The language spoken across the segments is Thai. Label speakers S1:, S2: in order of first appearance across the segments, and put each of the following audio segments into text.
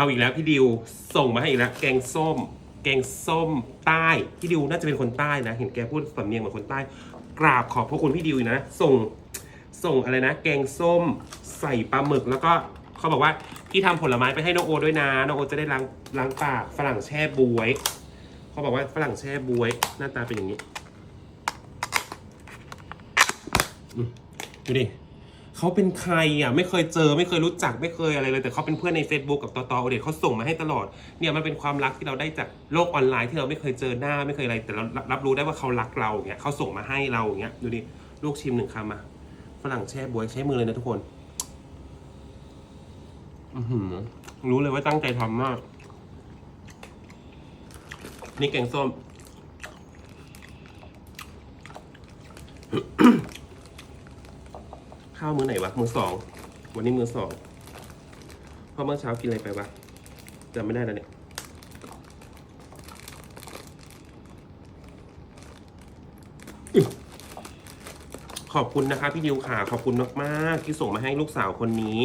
S1: เอาอีกแล้วพี่ดิวส่งมาให้อีกแล้วแกงส้ม แกงส้มใต้พี่ดิวน่าจะเป็นคนใต้นะ เห็นแกพูดสำเนียงเหมือนคนใต้ กราบขอบพระคุณพี่ดิวอีกนะ ส่งส่งอะไรนะ แกงส้มใส่ปลาหมึกแล้วก็เขาบอกว่าพี่ทำผลไม้ไปให้น้องโอด้วยนะน้องโอจะได้ล้างล้างปากฝรั่งแช่บวยเขาบอกว่าฝรั่งแช่บวย หน้าตาเป็นอย่างนี้อืมดูดิ เขาเป็นใครอะไม่เคยเจอไม่เคยรู้จักไม่เคยอะไรเลย แต่เขาเป็นเพื่อนใน Facebook กับตอตอเด็กเขาส่งมาให้ตลอดเนี่ยมันเป็นความรักที่เราได้จากโลกออนไลน์ที่เราไม่เคยเจอหน้าไม่เคยอะไร แต่เรารับรู้ได้ว่าเขารักเราเงี้ยเขาส่งมาให้เราอย่างเงี้ยดูดิลูกชิมหนึ่งคำมาฝรั่งแช่บวยใช้มือเลยนะทุกคนอือหือรู้เลยว่าตั้งใจทำมาก นี่แกงส้ม ข้าวมื้อไหนวะมื้อสองวันนี้มื้อสองเพราะเมื่อเช้ากินอะไรไปวะจำไม่ได้แล้วเนี่ยขอบคุณนะคะพี่ดิวค่ะขอบคุณมากๆที่ส่งมาให้ลูกสาวคนนี้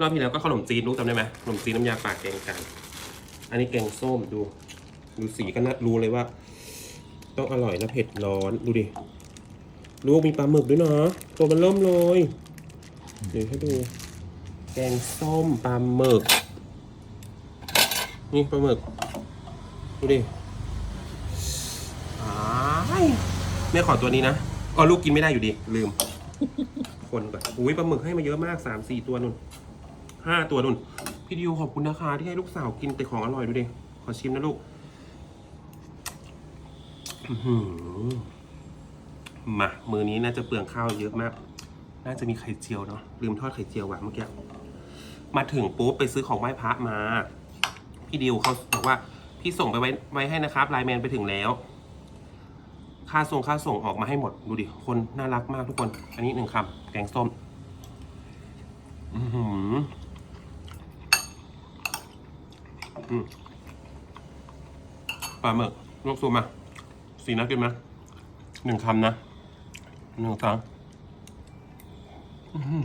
S1: รอบที่แล้วก็ขนมจีนลูกจำได้ไหมขนมจีนน้ำยาปากแกงกัน อันนี้แกงส้มดู ดูสีก็น่ารู้เลยว่า ต้องอร่อยและเผ็ดร้อนดูดิ ลูกมีปลาหมึกด้วยเนาะตัวมันเริ่มเลย เดี๋ยวให้ดู แกงส้มปลาหมึก นี่ปลาหมึก ดูดิอายแม่ขอตัวนี้นะอ๋อลูกกินไม่ได้อยู่ดี ลืม คนก่อนอุ้ยปลาหมึกให้มาเยอะมากสามสี่ตัวนุ่นห้าตัวนุ่น พี่ดิวขอบคุณนะคะ ที่ให้ลูกสาวกินแต่ของอร่อยดูดิ ขอชิมนะลูก อือ มามือนี้น่าจะเปลืองข้าวเยอะมาก น่าจะมีไข่เจียวเนาะลืมทอดไข่เจียวว่ะเมื่อกี้มาถึงปุ๊บไปซื้อของไหว้พระมา พี่ดิวเขาบอกว่า พี่ส่งไปไว้ไว้ให้นะครับไลน์แมนไปถึงแล้ว ค่าส่งค่าส่งออกมาให้หมดดูดิคนน่ารักมากทุกคน อันนี้หนึ่งคำแกงส้มอือหืออืมปลาหมึกลวกซูมมาสีน่ากินไหมหนึ่งคำนะ หนึ่งสองอือหือ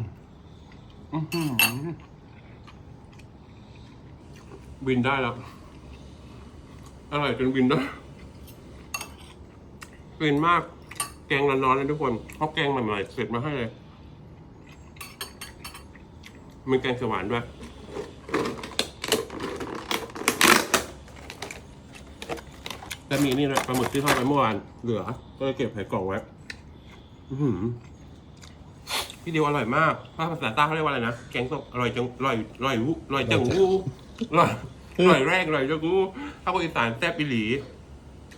S1: อือหือบินได้แล้วอร่อยจนบินได้กินมาก แกงร้อนๆเลยทุกคนเพราะแกงใหม่ๆเสร็จมาให้เลยมันแกงเขียวานด้วยแต่มีนี่เลยปลาหมึกที่ทอดไปเมื่อวานเหลือ ก็เลยเก็บใส่กล่องไว้ อื้อหือพี่ดิวอร่อยมากถ้าภาษาใต้เขาเรียกว่าอะไรนะ แกงส้มอร่อยจังอร่อยอร่อยวูอร่อยจังวูอร่อยอร่อยแรกอร่อยจังวูถ้าคนอีสานแซ่บอีหลี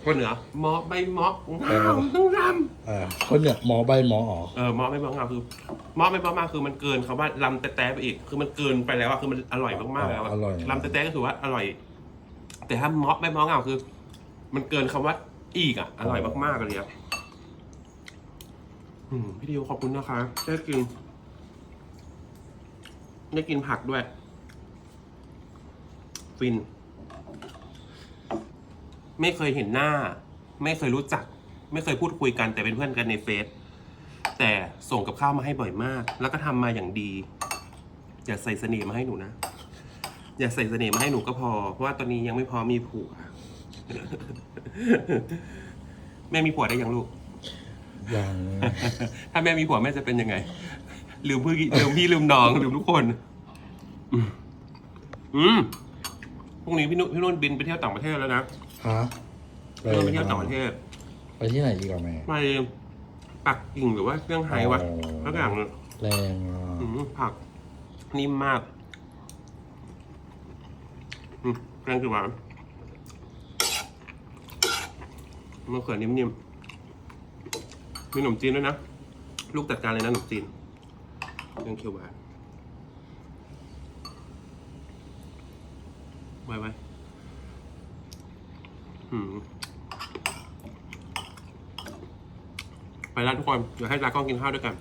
S1: คนเหนือเมาะใบเมาะงามต้องรำ
S2: อ่าคนเนี่ยหมอใบหมอออก
S1: เออเมาะไม่เมาะงามคือเมาะไม่เมาะมากคือมันเกินคำว่าลำแต่แต่ไปอีก คือมันเกินไปแล้วอะคือมันอร่อยมากๆแล้วอะ
S2: อร่อย
S1: ลำแต่แต่ก็คือว่าอร่อย แต่ถ้าเมาะไม่เมาะงามคือ มันเกินคำว่าอีกอะอร่อยมากๆเลยครับ อืมพี่ดิวขอบคุณนะคะ ได้กิน ได้กินผักด้วย ฟิน ไม่เคยเห็นหน้า ไม่เคยรู้จัก ไม่เคยพูดคุยกันแต่เป็นเพื่อนกันในเฟซแต่ส่งกับข้าวมาให้บ่อยมาก แล้วก็ทำมาอย่างดี อย่าใส่เสน่ห์มาให้หนูนะ อย่าใส่เสน่ห์มาให้หนูก็พอ เพราะว่าตอนนี้ยังไม่พอมีผัว แม่มีผัวได้ยังลูก
S2: ย่าง
S1: ถ้าแม่มีผัวแม่จะเป็นยังไง ลืมพี่ลืมพี่ลืมน้องลืมทุกคนอืมอืมพรุ่งนี้พี่นุ่นพี่นุ่นบินไปเที่ยวต่างประเทศแล้วนะ
S2: ฮะ
S1: พี่นุ่นไปเที่ยวต่างประเทศ
S2: ไปที่ไหนอีกอะแม่
S1: ไปปักกิ่งหรือว่าเครื่องไฮวะ
S2: อ๋อ
S1: ทุกอย่างเลย
S2: แรงอะ
S1: อืมผักนิ่มมากอืมแกงจืดหวานมะเขือนิ่มๆ มีขนมจีนด้วยนะ ลูกจัดการเลยนะขนมจีนเรื่องเคียวหวานไว้ไว้ไปแล้วทุกคน เดี๋ยวให้ตากล้องกินข้าวด้วยกัน